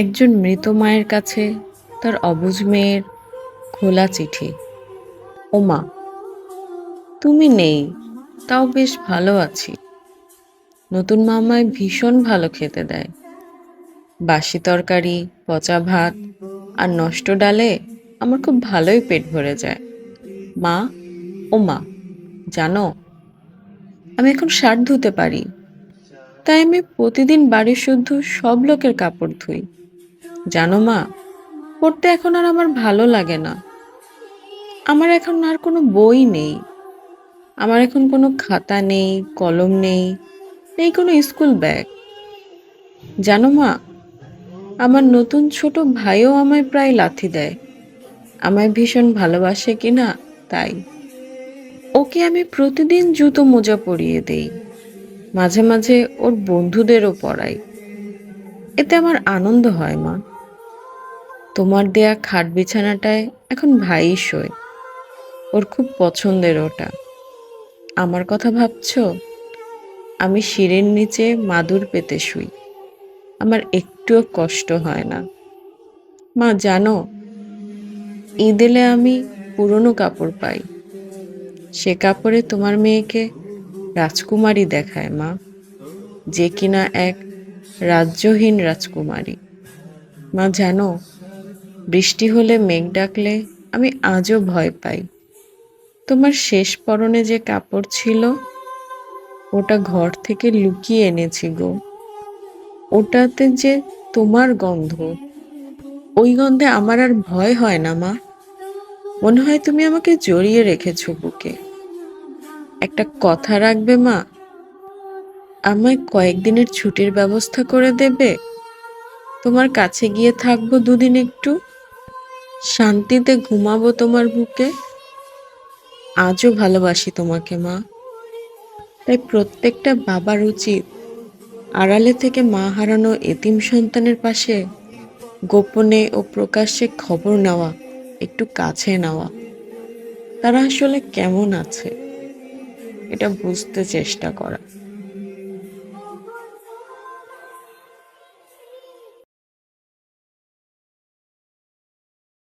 একজন মৃত মায়ের কাছে তার অবুঝ মেয়ের খোলা চিঠি। ওমা, তুমি নেই, তাও বেশ ভালো আছি। নতুন মামায় ভীষণ ভালো খেতে দেয়। বাসি তরকারি, পচা ভাত আর নষ্ট ডালে আমার খুব ভালোই পেট ভরে যায়। মা ও মা জানো, আমি এখন শার্ট ধুতে পারি। তাই আমি প্রতিদিন বাড়ি শুদ্ধ সব লোকের কাপড় ধুই। জানো মা, পড়তে এখন আর আমার ভালো লাগে না। আমার এখন আর কোনো বই নেই। আমার এখন কোনো খাতা নেই, কলম নেই নেই কোনো স্কুল ব্যাগ। জানো মা, আমার নতুন ছোট ভাইও আমায় প্রায় লাথি দেয়। আমায় ভীষণ ভালোবাসে কিনা তাই। ওকে আমি প্রতিদিন জুতো মোজা পরিয়ে দেই। মাঝে মাঝে ওর বন্ধুদেরও পড়াই এতে আমার আনন্দ হয় মা। তোমার দেয়া খাট বিছানাটায় এখন ভাই শোয়। ওর খুব পছন্দের ওটা। আমার কথা ভাবছ? আমি শিরের নিচে মাদুর পেতে শুই। আমার একটুও কষ্ট হয় না। মা, জানো ঈদ আমি পুরনো কাপড় পাই। সে কাপড়ে তোমার মেয়েকে রাজকুমারী দেখায় মা, যে কিনা এক রাজ্যহীন রাজকুমারী। মা, জানো বৃষ্টি হলে মেঘ ডাকলে আমি আজও ভয় পাই। তোমার শেষ পরনে যে কাপড় ছিল, ওটা ঘর থেকে লুকিয়ে এনেছি গো। ওটাতে যে তোমার গন্ধ, ওই গন্ধে আমার আর ভয় হয় না মা। মনে হয় তুমি আমাকে জড়িয়ে রেখেছো বুকে। একটা কথা রাখবে মা, আমায় কয়েকদিনের ছুটির ব্যবস্থা করে দেবে। তোমার কাছে গিয়ে থাকব দুদিন একটু। শান্তিতে ঘুমাবো তোমার বুকে? আজও ভালোবাসি তোমাকে, মা। তাই প্রত্যেকটা বাবার উচিত আড়ালে থেকে মা হারানো এতিম সন্তানের পাশে গোপনে ও প্রকাশ্যে খবর নেওয়া, একটু কাছে নেওয়া। তারা আসলে কেমন আছে? এটা বুঝতে চেষ্টা করা।